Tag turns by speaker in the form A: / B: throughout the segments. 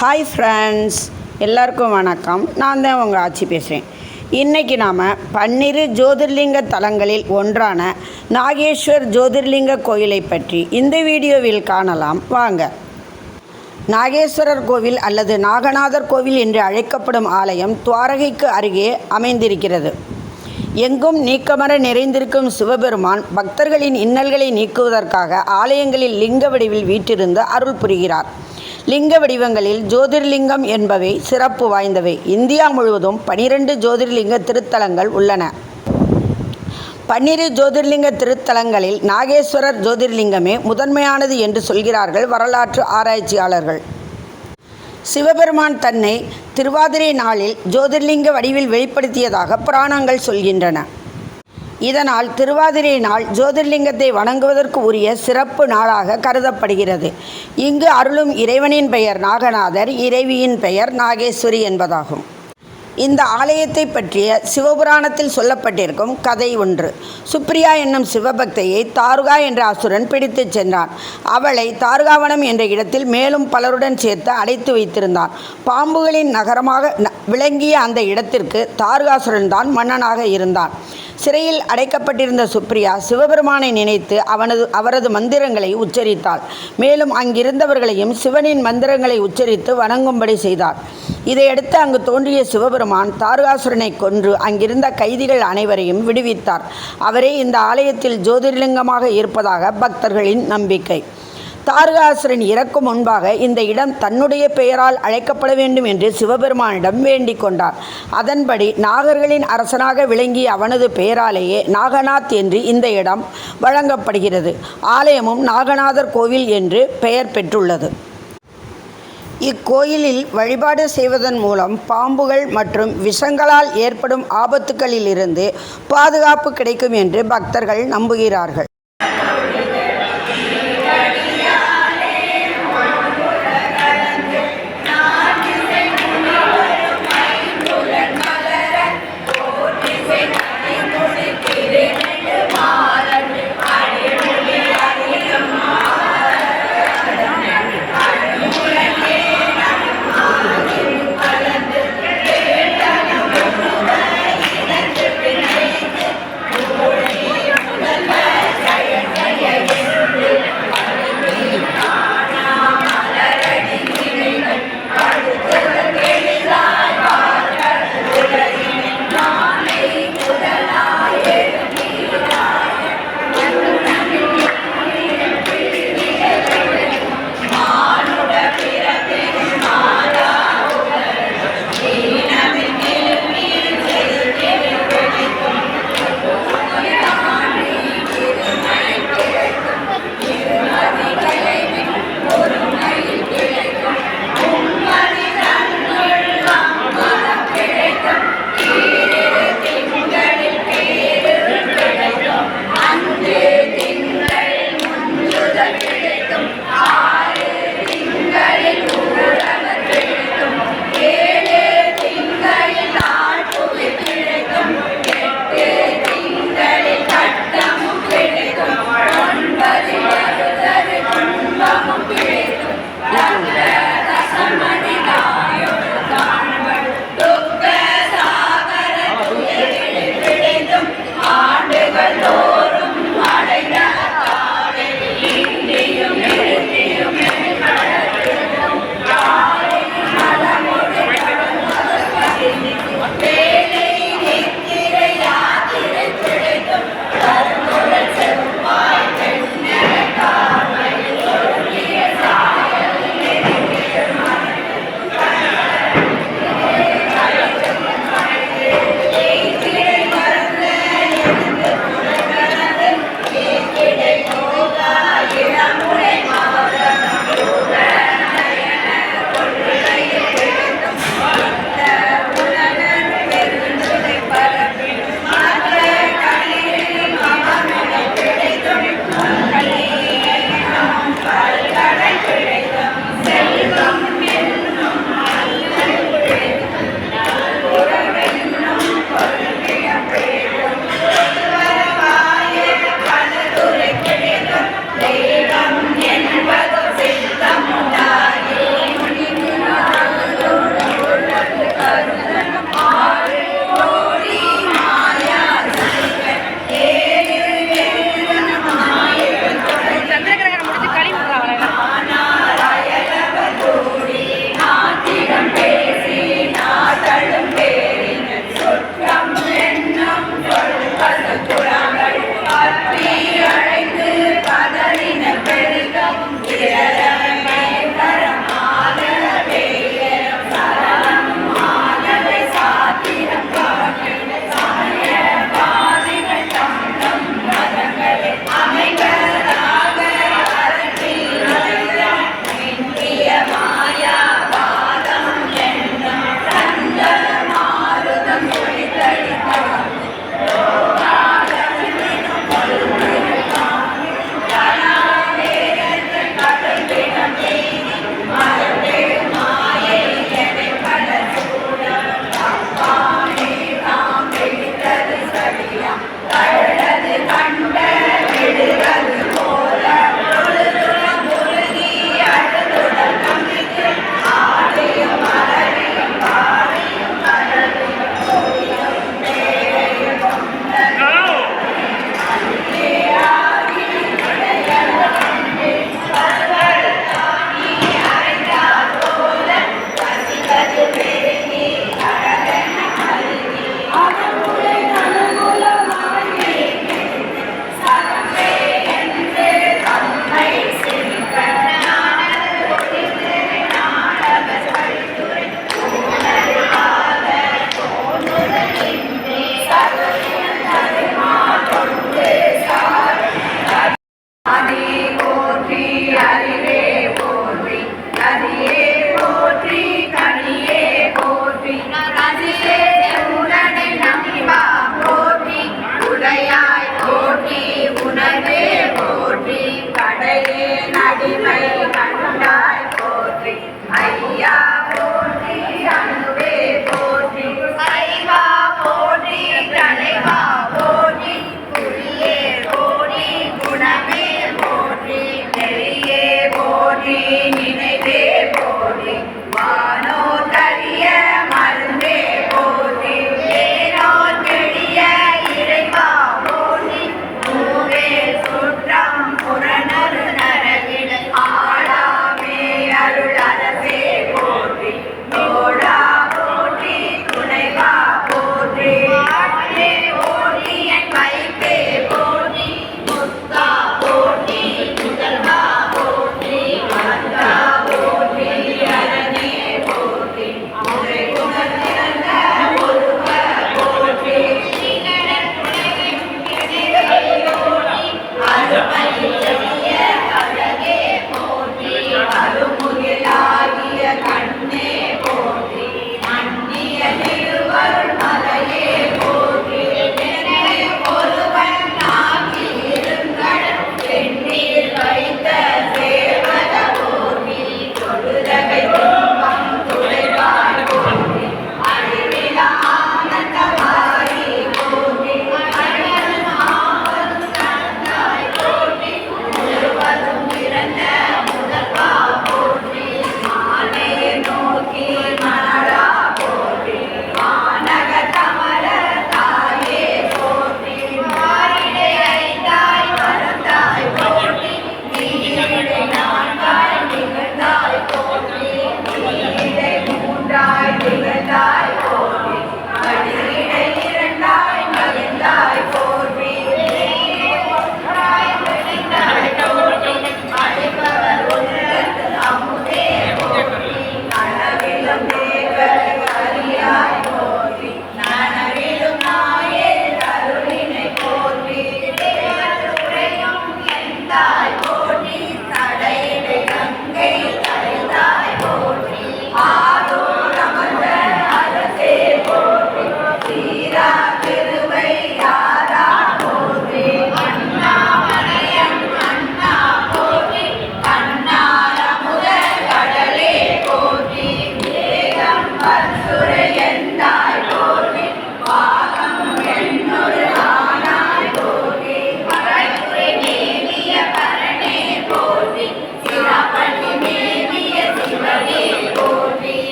A: Hi friends எல்லாருக்கும் வணக்கம். நான் தான் உங்கள் ஆட்சி பேசுகிறேன் இன்றைக்கி நாம் பன்னிரு ஜோதிர்லிங்க தலங்களில் ஒன்றான நாகேஸ்வர் ஜோதிர்லிங்க கோயிலை பற்றி இந்த வீடியோவில் காணலாம். வாங்க. நாகேஸ்வரர் கோவில் அல்லது நாகநாதர் கோவில் என்று அழைக்கப்படும் ஆலயம் துவாரகைக்கு அருகே அமைந்திருக்கிறது. எங்கும் நீக்கமர நிறைந்திருக்கும் சிவபெருமான் பக்தர்களின் இன்னல்களை நீக்குவதற்காக ஆலயங்களில் லிங்க வடிவில் வீற்றிருந்து அருள் புரிகிறார். லிங்க வடிவங்களில் ஜோதிர்லிங்கம் என்பவை சிறப்பு வாய்ந்தவை. இந்தியா முழுவதும் பனிரெண்டு ஜோதிர்லிங்க திருத்தலங்கள் உள்ளன. பன்னிரு ஜோதிர்லிங்க திருத்தலங்களில் நாகேஸ்வரர் ஜோதிர்லிங்கமே முதன்மையானது என்று சொல்கிறார்கள் வரலாற்று ஆராய்ச்சியாளர்கள். சிவபெருமான் தன்னை திருவாதிரை நாளில் ஜோதிர்லிங்க வடிவில் வெளிப்படுத்தியதாக புராணங்கள் சொல்கின்றன. இதனால் திருவாதிரை நாள் ஜோதிர்லிங்கத்தை வணங்குவதற்கு உரிய சிறப்பு நாளாக கருதப்படுகிறது. இங்கு அருளும் இறைவனின் பெயர் நாகநாதர் இறைவியின் பெயர் நாகேஸ்வரி என்பதாகும். இந்த ஆலயத்தை பற்றிய சிவபுராணத்தில் சொல்லப்பட்டிருக்கும் கதை ஒன்று. சுப்ரியா என்னும் சிவபக்தையை தாருகா என்ற அசுரன் பிடித்துச் சென்றான். அவளை தாருகாவனம் என்ற இடத்தில் மேலும் பலருடன் சேர்த்து அடைத்து வைத்திருந்தான். பாம்புகளின் நகரமாக ந- விளங்கிய அந்த இடத்திற்கு தாருகாசுரன் தான் மன்னனாக இருந்தான். சிறையில் அடைக்கப்பட்டிருந்த சுப்ரியா சிவபெருமானை நினைத்து அவனது அவரது மந்திரங்களை உச்சரித்தாள். மேலும் அங்கிருந்தவர்களையும் சிவனின் மந்திரங்களை உச்சரித்து வணங்கும்படி செய்தார். இதையடுத்து அங்கு தோன்றிய சிவபெருமான் தாருகாசுரனை கொன்று அங்கிருந்த கைதிகள் அனைவரையும் விடுவித்தார். அவரே இந்த ஆலயத்தில் ஜோதிர்லிங்கமாக இருப்பதாக பக்தர்களின் நம்பிக்கை. தாரகாசுரன் இறக்கும் முன்பாக இந்த இடம் தன்னுடைய பெயரால் அழைக்கப்பட வேண்டும் என்று சிவபெருமானிடம் வேண்டிக் கொண்டார். அதன்படி நாகர்களின் அரசனாக விளங்கிய அவனது பெயராலேயே நாகநாத் என்று இந்த இடம் வழங்கப்படுகிறது. ஆலயமும் நாகநாதர் கோவில் என்று பெயர் பெற்றுள்ளது. இக்கோயிலில் வழிபாடு செய்வதன் மூலம் பாம்புகள் மற்றும் விஷங்களால் ஏற்படும் ஆபத்துக்களிலிருந்து பாதுகாப்பு கிடைக்கும் என்று பக்தர்கள் நம்புகிறார்கள்.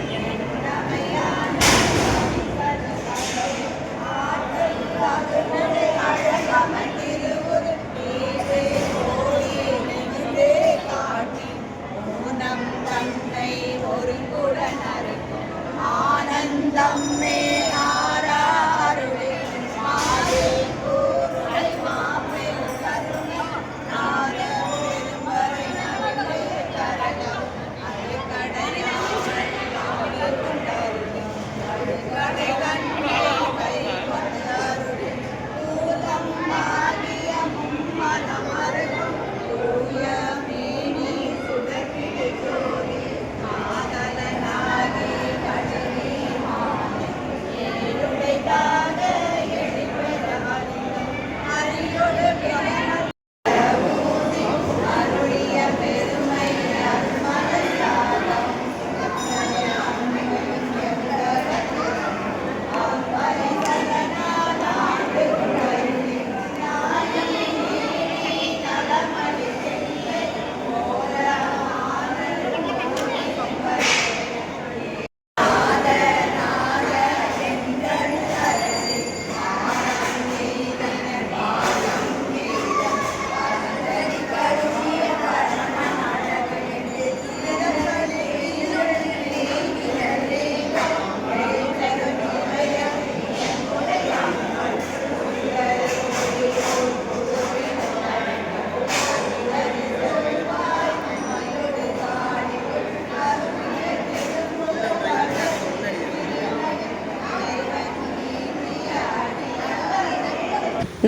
B: Onion.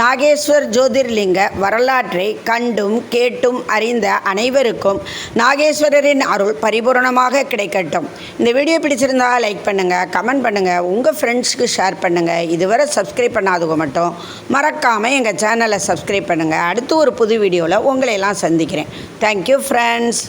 A: நாகேஸ்வர் ஜோதிர்லிங்க வரலாற்றை கண்டும் கேட்டும் அறிந்த அனைவருக்கும் நாகேஸ்வரரின் அருள் பரிபூரணமாக கிடைக்கட்டும். இந்த வீடியோ பிடிச்சிருந்தா லைக் பண்ணுங்கள் கமெண்ட் பண்ணுங்கள் உங்கள் ஃப்ரெண்ட்ஸ்க்கு ஷேர் பண்ணுங்கள் இதுவரை சப்ஸ்கிரைப் பண்ணாதவங்க மட்டும் மறக்காமல் எங்கள் சேனலை சப்ஸ்கிரைப் பண்ணுங்கள் அடுத்து ஒரு புது வீடியோவில் உங்களையெல்லாம் சந்திக்கிறேன். Thank you friends